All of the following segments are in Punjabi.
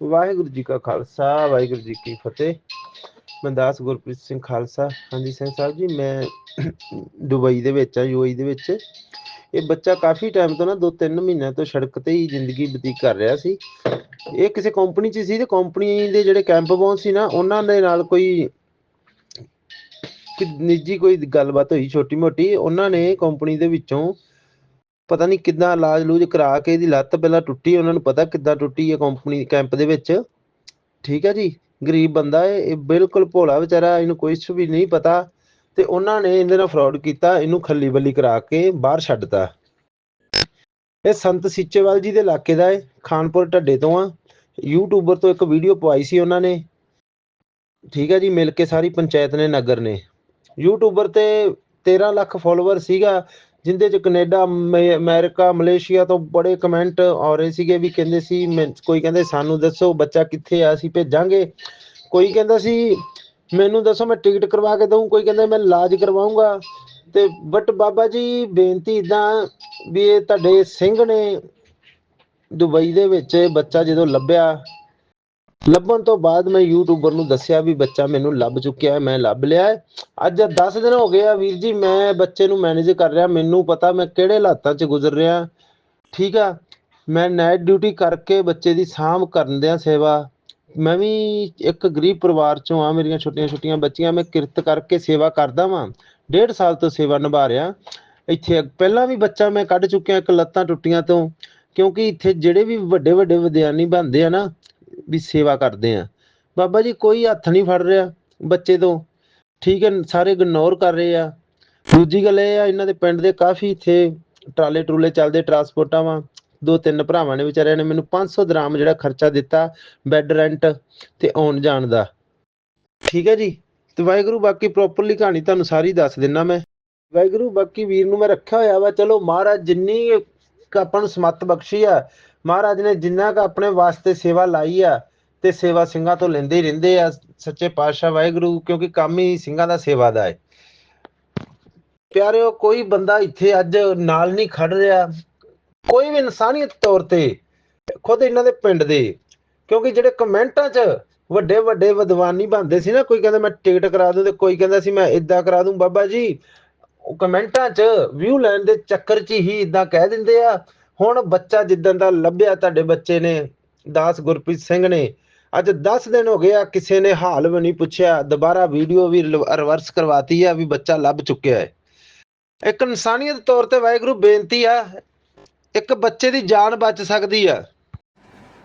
ਵਾਹਿਗੁਰੂ ਜੀ ਕਾ ਖਾਲਸਾ, ਵਾਹਿਗੁਰੂ ਜੀ ਕੀ ਫਤਿਹ। ਮੈਂ ਦਾਸ ਗੁਰਪ੍ਰੀਤ ਸਿੰਘ ਖਾਲਸਾ। ਹਾਂਜੀ, ਸਿੰਘ ਸਾਹਿਬ ਜੀ, ਮੈਂ ਦੁਬਈ ਦੇ ਵਿੱਚ ਆ ਯੂਏਈ ਦੇ ਵਿੱਚ। ਇਹ ਬੱਚਾ ਕਾਫੀ ਟਾਈਮ ਤੋਂ ਨਾ ਦੋ ਤਿੰਨ ਮਹੀਨਿਆਂ ਤੋਂ ਸੜਕ ਤੇ ਹੀ ਜ਼ਿੰਦਗੀ ਬਤੀਤ ਕਰ ਰਿਹਾ ਸੀ। ਇਹ ਕਿਸੇ ਕੰਪਨੀ 'ਚ ਸੀ ਤੇ ਕੰਪਨੀ ਦੇ ਜਿਹੜੇ ਕੈਂਪ ਬਾਉਂਸ ਸੀ ਨਾ, ਉਹਨਾਂ ਦੇ ਨਾਲ ਕੋਈ ਨਿੱਜੀ ਕੋਈ ਗੱਲਬਾਤ ਹੋਈ ਛੋਟੀ ਮੋਟੀ ਉਹਨਾਂ ਨੇ ਕੰਪਨੀ ਦੇ ਵਿੱਚੋਂ ਪਤਾ ਨਹੀਂ ਕਿੱਦਾਂ ਇਲਾਜ ਲੂਜ ਕਰਾ ਕੇ ਇਹਦੀ ਲੱਤ ਪਹਿਲਾਂ ਟੁੱਟੀ, ਉਹਨਾਂ ਨੂੰ ਪਤਾ ਕਿੱਦਾਂ ਟੁੱਟੀ ਹੈ ਕੰਪਨੀ ਕੈਂਪ ਦੇ ਵਿੱਚ। ਠੀਕ ਹੈ ਜੀ? ਗਰੀਬ ਬੰਦਾ ਹੈ ਇਹ ਬਿਲਕੁਲ ਭੋਲਾ ਵਿਚਾਰਾ, ਇਹਨੂੰ ਕੁਝ ਵੀ ਨਹੀਂ ਪਤਾ। ਤੇ ਉਹਨਾਂ ਨੇ ਇਹਦੇ ਨਾਲ ਫਰਾਡ ਕੀਤਾ, ਇਹਨੂੰ ਖੱਲੀ ਬੱਲੀ ਕਰਾ ਕੇ ਬਾਹਰ ਛੱਡਤਾ। ਇਹ ਸੰਤ ਸੀਚੇਵਾਲ ਜੀ ਦੇ ਇਲਾਕੇ ਦਾ ਹੈ, ਖਾਨਪੁਰ ਢੱਡੇ ਤੋਂ ਆ। ਯੂਟਿਊਬਰ ਤੋਂ ਇੱਕ ਵੀਡੀਓ ਪਵਾਈ ਸੀ ਉਹਨਾਂ ਨੇ। ਠੀਕ ਹੈ ਜੀ, ਮਿਲ ਕੇ ਸਾਰੀ ਪੰਚਾਇਤ ਨੇ, ਨਗਰ ਨੇ। ਯੂਟਿਊਬਰ ਤੇ 13 ਲੱਖ ਫਾਲੋਅਰ ਸੀਗਾ। ਜਿੰਦੇ ਚ ਕੈਨੇਡਾ ਅਮੇ- ਅਮਰੀਕਾ, ਮਲੇਸ਼ੀਆ ਤੋਂ ਬੜੇ ਕਮੈਂਟ ਆ ਰਹੇ ਸੀਗੇ ਵੀ ਕਹਿੰਦੇ ਸੀ ਕੋਈ ਕਹਿੰਦੇ ਸਾਨੂੰ ਦੱਸੋ ਬੱਚਾ ਕਿੱਥੇ ਆ, ਅਸੀਂ ਭੇਜਾਂਗੇ। ਕੋਈ ਕਹਿੰਦਾ ਸੀ, ਮੈਨੂੰ ਦੱਸੋ ਮੈਂ ਟਿਕਟ ਕਰਵਾ ਕੇ ਦਊਂ, ਕੋਈ ਕਹਿੰਦਾ ਮੈਂ ਇਲਾਜ ਕਰਵਾਉਂਗਾ ਤੇ ਬਟ ਬਾਬਾ ਜੀ ਬੇਨਤੀ ਇਦਾਂ ਵੀ ਇਹ ਤੁਹਾਡੇ ਸਿੰਘ ਨੇ ਦੁਬਈ ਦੇ ਵਿੱਚ ਬੱਚਾ ਜਦੋਂ ਲੱਭਿਆ ਲੱਭਣ ਤੋਂ ਬਾਅਦ ਮੈਂ ਯੂਟਿਊਬਰ ਨੂੰ ਦੱਸਿਆ ਵੀ ਬੱਚਾ ਮੈਨੂੰ ਲੱਭ ਚੁੱਕਿਆ ਹੈ, ਮੈਂ ਲੱਭ ਲਿਆ ਹੈ। ਅੱਜ 10 ਦਿਨ ਹੋ ਗਏ ਆ ਵੀਰ ਜੀ, ਮੈਂ ਬੱਚੇ ਨੂੰ ਮੈਨੇਜ ਕਰ ਰਿਹਾ, ਮੈਨੂੰ ਪਤਾ ਮੈਂ ਕਿਹੜੇ ਹਾਲਾਤਾਂ 'ਚ ਗੁਜ਼ਰ ਰਿਹਾ। ਠੀਕ ਆ, ਮੈਂ ਨਾਈਟ ਡਿਊਟੀ ਕਰਕੇ ਬੱਚੇ ਦੀ ਸਾਂਭ ਕਰਨ ਦਿਆਂ ਸੇਵਾ। ਮੈਂ ਵੀ ਇੱਕ ਗਰੀਬ ਪਰਿਵਾਰ ਚੋਂ ਆ, ਮੇਰੀਆਂ ਛੋਟੀਆਂ ਛੋਟੀਆਂ ਬੱਚੀਆਂ, ਮੈਂ ਕਿਰਤ ਕਰਕੇ ਸੇਵਾ ਕਰਦਾ ਵਾਂ। ਡੇਢ ਸਾਲ ਤੋਂ ਸੇਵਾ ਨਿਭਾ ਰਿਹਾ। ਇੱਥੇ ਪਹਿਲਾਂ ਵੀ ਬੱਚਾ ਮੈਂ ਕੱਢ ਚੁੱਕਿਆ ਇੱਕ ਲੱਤਾਂ ਟੁੱਟੀਆਂ ਤੋਂ, ਕਿਉਂਕਿ ਇੱਥੇ ਜਿਹੜੇ ਵੀ ਵੱਡੇ ਵੱਡੇ ਵਿਦਿਆਨੀ ਬਣਦੇ ਆ ਨਾ ਵੀ ਸੇਵਾ ਕਰਦੇ ਆ। ਬਾਬਾ ਜੀ, ਕੋਈ ਹੱਥ ਨਹੀਂ ਫੜ ਰਿਹਾ ਬੱਚੇ ਤੋਂ। ਠੀਕ ਹੈ, ਸਾਰੇ ਇਗਨੋਰ ਕਰ ਰਹੇ ਆ। ਦੂਜੀ ਗੱਲ ਇਹ ਆ, ਇਹਨਾਂ ਦੇ ਪਿੰਡ ਦੇ ਕਾਫੀ ਇੱਥੇ ਟਰਾਲੇ ਟਰੂਲੇ ਚੱਲਦੇ ਟਰਾਂਸਪੋਰਟਾਂ ਵਾ। ਦੋ ਤਿੰਨ ਭਰਾਵਾਂ ਨੇ ਵਿਚਾਰਿਆਂ ਨੇ ਮੈਨੂੰ 500 ਦਰਾਮ ਜਿਹੜਾ ਖਰਚਾ ਦਿੱਤਾ ਬੈੱਡ ਰੈਂਟ ਤੇ ਆਉਣ ਜਾਣ ਦਾ। ਠੀਕ ਹੈ ਜੀ? ਤੇ ਵਾਹਿਗੁਰੂ, ਬਾਕੀ ਪ੍ਰੋਪਰਲੀ ਕਹਾਣੀ ਤੁਹਾਨੂੰ ਸਾਰੀ ਦੱਸ ਦਿੰਨਾ ਮੈਂ। ਵਾਹਿਗੁਰੂ, ਬਾਕੀ ਵੀਰ ਨੂੰ ਮੈਂ ਰੱਖਿਆ ਹੋਇਆ ਵਾ। ਚਲੋ ਮਹਾਰਾਜ, ਜਿੰਨੀ ਆਪਾਂ ਨੂੰ ਸਮੱਤ ਬਖਸ਼ੀ ਆ ਮਹਾਰਾਜ ਨੇ ਜਿੰਨਾ ਕ ਆਪਣੇ ਵਾਸਤੇ ਸੇਵਾ ਲਾਈ ਆ ਤੇ ਸੇਵਾ ਸਿੰਘਾਂ ਤੋਂ ਲੈਂਦੇ ਹੀ ਰਹਿੰਦੇ ਆ, ਸੱਚੇ ਪਾਤਸ਼ਾਹ ਵਾਹਿਗੁਰੂ, ਕਿਉਂਕਿ ਕੰਮ ਹੀ ਸਿੰਘਾਂ ਦਾ ਸੇਵਾ ਦਾ ਹੈ ਪਿਆਰਿਓ, ਕੋਈ ਬੰਦਾ ਇੱਥੇ ਅੱਜ ਨਾਲ ਨਹੀਂ ਖੜ ਰਿਹਾ। ਕੋਈ ਵੀ ਇਨਸਾਨੀਅਤ ਤੌਰ ਤੇ ਖੁਦ ਇਹਨਾਂ ਦੇ ਪਿੰਡ ਦੇ, ਕਿਉਂਕਿ ਜਿਹੜੇ ਕਮੈਂਟਾਂ 'ਚ ਵੱਡੇ ਵੱਡੇ ਵਿਦਵਾਨੀ ਬਣਦੇ ਸੀ ਨਾ, ਕੋਈ ਕਹਿੰਦਾ ਮੈਂ ਟਿਕਟ ਕਰਾ ਦੂੰ ਤੇ ਕੋਈ ਕਹਿੰਦਾ ਸੀ ਮੈਂ ਇਦਾਂ ਕਰਾ ਦੂੰ। ਬਾਬਾ ਜੀ, ਉਹ ਕਮੈਂਟਾਂ 'ਚ ਵਿਊ ਲੈਣ ਦੇ ਚੱਕਰ 'ਚ ਹੀ ਇਦਾਂ ਕਹਿ ਦਿੰਦੇ ਆ ਹੁਣ ਬੱਚਾ ਜਿੱਦਣ ਦਾ ਲੱਭਿਆ ਤੁਹਾਡੇ ਬੱਚੇ ਨੇ, ਦਾਸ ਗੁਰਪ੍ਰੀਤ ਸਿੰਘ ਨੇ, ਅੱਜ 10 ਦਿਨ ਹੋ ਗਏ ਆ, ਕਿਸੇ ਨੇ ਹਾਲ ਵੀ ਨਹੀਂ ਪੁੱਛਿਆ, ਦੁਬਾਰਾ ਵੀਡੀਓ ਵੀ ਰਿਵਰਸ ਕਰਵਾਤੀ ਆ ਵੀ ਬੱਚਾ ਲੱਭ ਚੁੱਕਿਆ ਹੈ। ਇੱਕ ਇਨਸਾਨੀਅਤ ਤੌਰ ਤੇ ਵਾਹਿਗੁਰੂ ਬੇਨਤੀ ਆ, ਇੱਕ ਬੱਚੇ ਦੀ ਜਾਨ ਬਚ ਸਕਦੀ ਆ।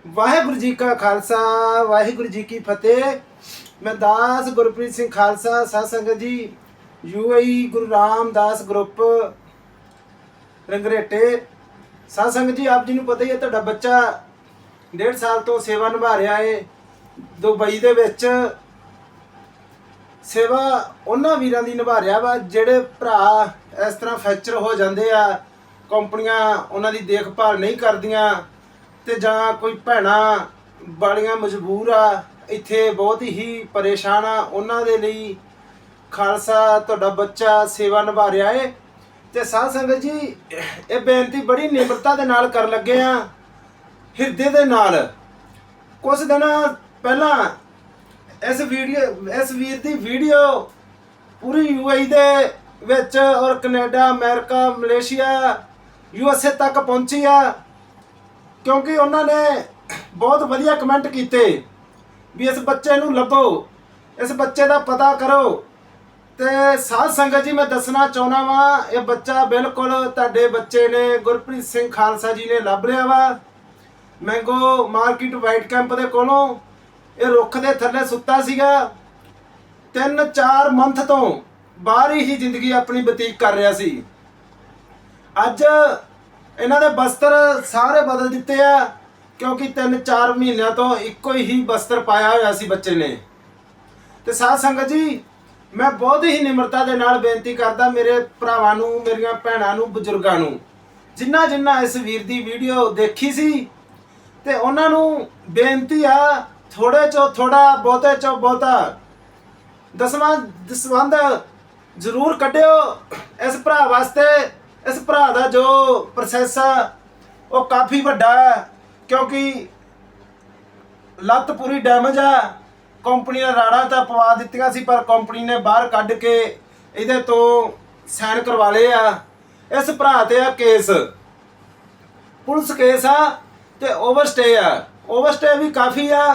ਵਾਹਿਗੁਰੂ ਜੀ ਕਾ ਖਾਲਸਾ, ਵਾਹਿਗੁਰੂ ਜੀ ਕੀ ਫਤਿਹ। ਮੈਂ ਦਾਸ ਗੁਰਪ੍ਰੀਤ ਸਿੰਘ ਖਾਲਸਾ, ਸਾਧ ਸੰਗਤ ਜੀ ਯੂਏਈ ਗੁਰੂ ਰਾਮਦਾਸ ਗਰੁੱਪ, ਰੰਗਰੇਟੇ। ਸਾਧ ਸੰਗਤ ਜੀ, ਆਪ ਜੀ ਨੂੰ ਪਤਾ ਹੀ ਹੈ, ਤੁਹਾਡਾ ਬੱਚਾ ਡੇਢ ਸਾਲ ਤੋਂ ਸੇਵਾ ਨਿਭਾ ਰਿਹਾ ਹੈ ਦੁਬਈ ਦੇ ਵਿੱਚ। ਸੇਵਾ ਉਹਨਾਂ ਵੀਰਾਂ ਦੀ ਨਿਭਾ ਰਿਹਾ ਵਾ, ਜਿਹੜੇ ਭਰਾ ਇਸ ਤਰ੍ਹਾਂ ਫ੍ਰੈਕਚਰ ਹੋ ਜਾਂਦੇ ਆ, ਕੰਪਨੀਆਂ ਉਹਨਾਂ ਦੀ ਦੇਖਭਾਲ ਨਹੀਂ ਕਰਦੀਆਂ, ਤੇ ਜਾਂ ਕੋਈ ਭੈਣਾ ਵਾਲੀਆਂ ਮਜਬੂਰ ਆ, ਇੱਥੇ ਬਹੁਤ ਹੀ ਪਰੇਸ਼ਾਨ ਆ। ਉਹਨਾਂ ਦੇ ਲਈ ਖਾਲਸਾ ਤੁਹਾਡਾ ਬੱਚਾ ਸੇਵਾ ਨਿਭਾ ਰਿਹਾ ਏ। ਤੇ ਸਾਧ ਸੰਗਤ ਜੀ, ਇਹ ਬੇਨਤੀ ਬੜੀ ਨਿਮਰਤਾ ਦੇ ਨਾਲ ਕਰਨ ਲੱਗੇ ਆ, ਹਿਰਦੇ ਦੇ ਨਾਲ। ਕੁਝ ਦਿਨ ਪਹਿਲਾਂ ਇਸ ਵੀਡੀਓ, ਇਸ ਵੀਰ ਦੀ ਵੀਡੀਓ ਪੂਰੀ ਯੂਆਈ ਦੇ ਵਿੱਚ ਔਰ ਕੈਨੇਡਾ, ਅਮਰੀਕਾ, ਮਲੇਸ਼ੀਆ ਯੂਐਸਏ ਤੱਕ ਪਹੁੰਚੀ ਆ, ਕਿਉਂਕਿ ਉਹਨਾਂ ਨੇ ਬਹੁਤ ਵਧੀਆ ਕਮੈਂਟ ਕੀਤੇ ਵੀ ਇਸ ਬੱਚੇ ਨੂੰ ਲੱਭੋ, ਇਸ ਬੱਚੇ ਦਾ ਪਤਾ ਕਰੋ। ਤੇ ਸਾਧ ਸੰਗਤ ਜੀ, ਮੈਂ ਦੱਸਣਾ ਚਾਹੁੰਦਾ ਵਾਂ, ਇਹ ਬੱਚਾ ਬਿਲਕੁਲ ਤੁਹਾਡੇ ਬੱਚੇ ਨੇ, ਗੁਰਪ੍ਰੀਤ ਸਿੰਘ ਖਾਲਸਾ ਜੀ ਨੇ ਲੱਭ ਲਿਆ ਵਾ। ਮੈਂਗੋ ਮਾਰਕੀਟ ਵਾਈਟ ਕੈਂਪ ਦੇ ਕੋਲੋਂ ਇਹ ਰੁੱਖ ਦੇ ਥੱਲੇ ਸੁੱਤਾ ਸੀਗਾ। ਤਿੰਨ ਚਾਰ ਮੰਥ ਤੋਂ ਬਾਹਰ ਹੀ ਜ਼ਿੰਦਗੀ ਆਪਣੀ ਬਤੀਤ ਕਰ ਰਿਹਾ ਸੀ। ਅੱਜ ਇਹਨਾਂ ਦੇ ਬਸਤਰ ਸਾਰੇ ਬਦਲ ਦਿੱਤੇ ਆ, ਕਿਉਂਕਿ 3-4 ਮਹੀਨਿਆਂ ਤੋਂ ਇੱਕੋ ਹੀ ਬਸਤਰ ਪਾਇਆ ਹੋਇਆ ਸੀ ਬੱਚੇ ਨੇ। ਤੇ ਸਾਧ ਸੰਗਤ ਜੀ ਮੈਂ ਬਹੁਤ ਹੀ ਨਿਮਰਤਾ ਦੇ ਨਾਲ ਬੇਨਤੀ ਕਰਦਾ ਮੇਰੇ ਭਰਾਵਾਂ ਨੂੰ, ਮੇਰੀਆਂ ਭੈਣਾਂ ਨੂੰ, ਬਜ਼ੁਰਗਾਂ ਨੂੰ। ਜਿਨ੍ਹਾਂ ਜਿਨ੍ਹਾਂ ਇਸ ਵੀਰ ਦੀ ਵੀਡੀਓ ਦੇਖੀ ਸੀ, ਤੇ ਉਹਨਾਂ ਨੂੰ ਬੇਨਤੀ ਆ ਥੋੜੇ ਚੋਂ ਥੋੜਾ ਬਹੁਤੇ ਚੋਂ ਬਹੁਤਾ, ਦਸਵਾਂ ਦਸਵੰਦ ਜ਼ਰੂਰ ਕੱਢਿਓ। ਇਸ ਭਰਾ ਵਾਸਤੇ, ਇਸ ਭਰਾ ਦਾ ਜੋ ਪ੍ਰੋਸੈਸ ਆ, ਉਹ ਕਾਫੀ ਵੱਡਾ ਹੈ, ਕਿਉਂਕਿ ਲੱਤ ਪੂਰੀ ਡੈਮੇਜ ਆ। ਕੰਪਨੀ ਨੇ ਰਾੜਾ ਤਾਂ ਪਵਾ ਦਿੱਤੀਆਂ ਸੀ, ਪਰ ਕੰਪਨੀ ਨੇ ਬਾਹਰ ਕੱਢ ਕੇ ਇਹਦੇ ਤੋਂ ਸਾਈਨ ਕਰਵਾ ਲਏ ਆ। ਇਸ ਭਰਾ ਤੇ ਆ ਕੇਸ। ਪੁਲਿਸ ਕੇਸ ਆ ਤੇ ਓਵਰਸਟੇ ਆ। ਓਵਰਸਟੇ ਵੀ ਕਾਫੀ ਆ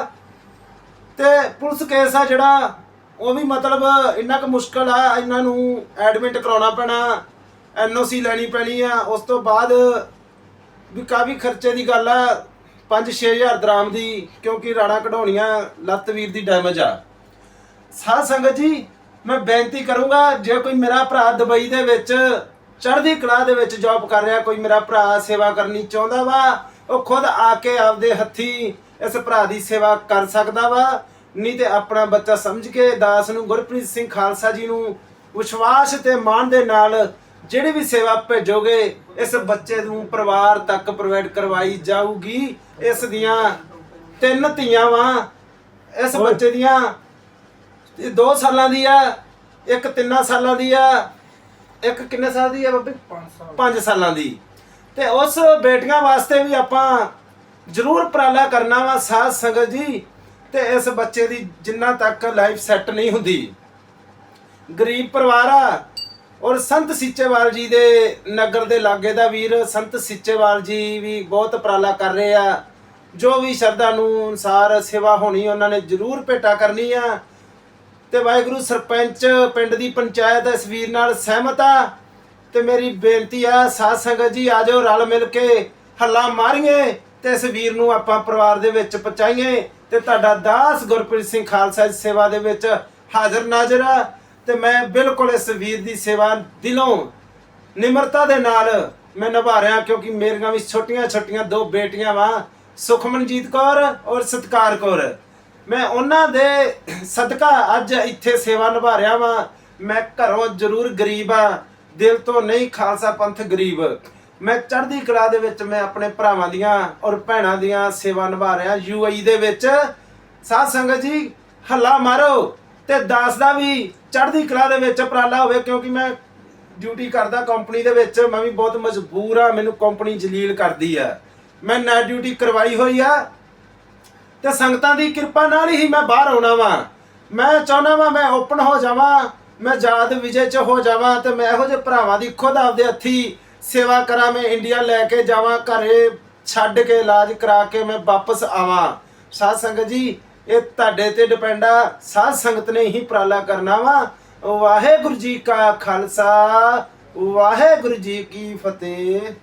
ਤੇ ਪੁਲਿਸ ਕੇਸ ਆ ਜਿਹੜਾ, ਉਹ ਵੀ ਮਤਲਬ ਇੰਨਾ ਕੁ ਮੁਸ਼ਕਲ ਆ, ਇਹਨਾਂ ਨੂੰ ਐਡਮਿਟ ਕਰਾਉਣਾ ਪੈਣਾ ਐਨਓਸੀ ਲੈਣੀ ਪੈਣੀ ਆ। ਉਸ ਤੋਂ ਬਾਅਦ ਵੀ ਕਾਫੀ ਖਰਚੇ ਦੀ ਗੱਲ ਆ। 5-6000 ਦਰਾਮ ਦੀ, ਕਿਉਂਕਿ ਰਾਣਾ ਕਢਾਉਣੀਆਂ ਲੱਤ ਵੀਰ ਦੀ ਡੈਮੇਜ ਆ। ਸਾਧ ਸੰਗਤ ਜੀ, ਮੈਂ ਬੇਨਤੀ ਕਰੂੰਗਾ, ਜੇ ਕੋਈ ਮੇਰਾ ਭਰਾ ਦੁਬਈ ਦੇ ਵਿੱਚ ਚੜ੍ਹਦੀ ਕਲਾ ਦੇ ਵਿੱਚ ਜੌਬ ਕਰ ਰਿਹਾ, ਕੋਈ ਮੇਰਾ ਭਰਾ ਸੇਵਾ ਕਰਨੀ ਚਾਹੁੰਦਾ ਵਾ, ਉਹ ਖੁਦ ਆ ਕੇ ਆਪਦੇ ਹੱਥੀ ਇਸ ਭਰਾ ਦੀ ਸੇਵਾ ਕਰ ਸਕਦਾ ਵਾ। ਨਹੀਂ ਤੇ ਆਪਣਾ ਬੱਚਾ ਸਮਝ ਕੇ ਦਾਸ ਨੂੰ ਗੁਰਪ੍ਰੀਤ ਸਿੰਘ ਖਾਲਸਾ ਜੀ ਨੂੰ ਵਿਸ਼ਵਾਸ ਤੇ ਮਾਣ ਦੇ ਨਾਲ ਜਿਹੜੀ ਵੀ ਸੇਵਾ ਭੇਜੋਗੇ, ਇਸ ਬੱਚੇ ਨੂੰ ਪਰਿਵਾਰ ਤੱਕ ਪ੍ਰੋਵਾਈਡ ਕਰਵਾਈ ਜਾਊਗੀ। ਇਸ ਦੀਆਂ ਤਿੰਨ ਧੀਆਂ ਵਾ। ਇਸ ਬੱਚੇ ਦੀਆਂ ਇਹ 2 ਸਾਲਾਂ ਦੀ ਆ ਇੱਕ 3 ਸਾਲਾਂ ਦੀ ਆ ਇੱਕ ਕਿੰਨੇ ਸਾਲ ਦੀ ਆ ਬੱਬੇ? 5 ਸਾਲਾਂ। ਦੀ। ਤੇ ਉਸ ਬੇਟੀਆਂ ਵਾਸਤੇ ਵੀ ਆਪਾਂ ਜ਼ਰੂਰ ਉਪਰਾਲਾ ਕਰਨਾ ਵਾ ਸਾਧ ਸੰਗਤ ਜੀ। ਤੇ ਇਸ ਬੱਚੇ ਦੀ ਜਿੰਨਾ ਤੱਕ ਲਾਈਫ ਸੈੱਟ ਨਹੀਂ ਹੁੰਦੀ। ਗਰੀਬ ਪਰਿਵਾਰ ਆ ਔਰ ਸੰਤ ਸਿੱਚੇਵਾਲ ਜੀ ਦੇ ਨਗਰ ਦੇ ਲਾਗੇ ਦਾ ਵੀਰ ਸੰਤ ਸਿੱਚੇਵਾਲ ਜੀ ਵੀ ਬਹੁਤ ਉਪਰਾਲਾ ਕਰ ਰਹੇ ਆ। ਜੋ ਵੀ ਸ਼ਰਧਾ ਨੂੰ ਅਨਸਾਰ ਸੇਵਾ ਹੋਣੀ, ਉਹਨਾਂ ਨੇ ਜ਼ਰੂਰ ਭੇਟਾ ਕਰਨੀ ਆ। ਤੇ ਵਾਹਿਗੁਰੂ ਸਰਪੰਚ ਪਿੰਡ ਦੀ ਪੰਚਾਇਤ ਇਸ ਵੀਰ ਨਾਲ ਸਹਿਮਤ ਆ। ਤੇ ਮੇਰੀ ਬੇਨਤੀ ਆ, ਸਾਧ ਸੰਗਤ ਜੀ ਆ ਜਾਓ ਰਲ ਮਿਲ ਕੇ ਹੱਲਾ ਮਾਰੀਏ ਤੇ ਇਸ ਵੀਰ ਨੂੰ ਆਪਾਂ ਪਰਿਵਾਰ ਦੇ ਵਿੱਚ ਪਹੁੰਚਾਈਏ ਤੇ ਤੁਹਾਡਾ ਦਾਸ ਗੁਰਪ੍ਰੀਤ ਸਿੰਘ ਖਾਲਸਾ ਸੇਵਾ ਦੇ ਵਿੱਚ ਹਾਜ਼ਰ ਨਾਜ਼ਰ ਆ। ਤੇ ਮੈਂ ਬਿਲਕੁਲ ਇਸ ਵੀਰ ਦੀ ਸੇਵਾ ਦਿਲੋਂ ਨਿਮਰਤਾ ਦੇ ਨਾਲ ਮੈਂ ਨਿਭਾ ਰਿਹਾ ਕਿਉਂਕਿ ਮੇਰੀਆਂ ਵੀ ਛੋਟੀਆਂ ਛੋਟੀਆਂ ਦੋ ਬੇਟੀਆਂ ਵਾ, ਸੁਖਮਨਜੀਤ ਕੌਰ ਔਰ ਸਤਕਾਰ ਕੌਰ। ਮੈਂ ਉਹਨਾਂ ਦੇ ਸਦਕਾ ਅੱਜ ਇੱਥੇ ਸੇਵਾ ਨਿਭਾ ਰਿਹਾ ਵਾਂ। ਮੈਂ ਘਰੋਂ ਜ਼ਰੂਰ ਗਰੀਬ ਆ, ਦਿਲ ਤੋਂ ਨਹੀਂ ਖਾਲਸਾ ਪੰਥ ਗਰੀਬ। ਮੈਂ ਚੜ੍ਹਦੀ ਕਲਾ ਦੇ ਵਿੱਚ ਮੈਂ ਆਪਣੇ ਭਰਾਵਾਂ ਦੀਆਂ ਔਰ ਭੈਣਾਂ ਦੀਆਂ ਸੇਵਾ ਨਿਭਾ ਰਿਹਾ ਯੂਆਈ ਦੇ ਵਿੱਚ। ਸਾਧ ਸੰਗਤ ਜੀ, ਹੱਲਾ ਮਾਰੋ। ਤੇ ਦਾਸ ਦਾ ਵੀ ਚੜ੍ਹਦੀ ਕਲਾ ਦੇ ਵਿੱਚ ਉਪਰਾਲਾ ਹੋਵੇ, ਕਿਉਂਕਿ ਮੈਂ ਡਿਊਟੀ ਕਰਦਾ ਕੰਪਨੀ ਦੇ ਵਿੱਚ, ਮੈਂ ਵੀ ਬਹੁਤ ਮਜਬੂਰ ਆ ਮੈਨੂੰ ਕੰਪਨੀ ਜਲੀਲ ਕਰਦੀ ਆ। ਮੈਂ ਨਾਈਟ ਡਿਊਟੀ ਕਰਵਾਈ ਹੋਈ ਆ, ਤੇ ਸੰਗਤਾਂ ਦੀ ਕਿਰਪਾ ਨਾਲ ਹੀ ਮੈਂ ਬਾਹਰ ਆਉਣਾ ਵਾਂ। ਮੈਂ ਚਾਹੁੰਦਾ ਵਾਂ ਮੈਂ ਓਪਨ ਹੋ ਜਾਵਾਂ, ਮੈਂ ਜਾਦ ਵਿਜੇ ਚ ਹੋ ਜਾਵਾਂ, ਤੇ ਮੈਂ ਇਹੋ ਜਿਹੇ ਭਰਾਵਾਂ ਦੀ ਖੁਦ ਆਪਦੇ ਹੱਥੀ ਸੇਵਾ ਕਰਾਂ, ਮੈਂ ਇੰਡੀਆ ਲੈ ਕੇ ਜਾਵਾਂ, ਘਰੇ ਛੱਡ ਕੇ ਇਲਾਜ ਕਰਾ ਕੇ ਮੈਂ ਵਾਪਸ ਆਵਾਂ। ਸਾਧ ਸੰਗਤ ਜੀ ਇਹ ਤੁਹਾਡੇ ਤੇ ਡਿਪੈਂਡ ਆ, ਸਾਧ ਸੰਗਤ ਨੇ ਹੀ ਉਪਰਾਲਾ ਕਰਨਾ ਵਾ। ਵਾਹਿਗੁਰੂ ਜੀ ਕਾ ਖਾਲਸਾ, ਵਾਹਿਗੁਰੂ ਜੀ ਕੀ ਫਤਿਹ।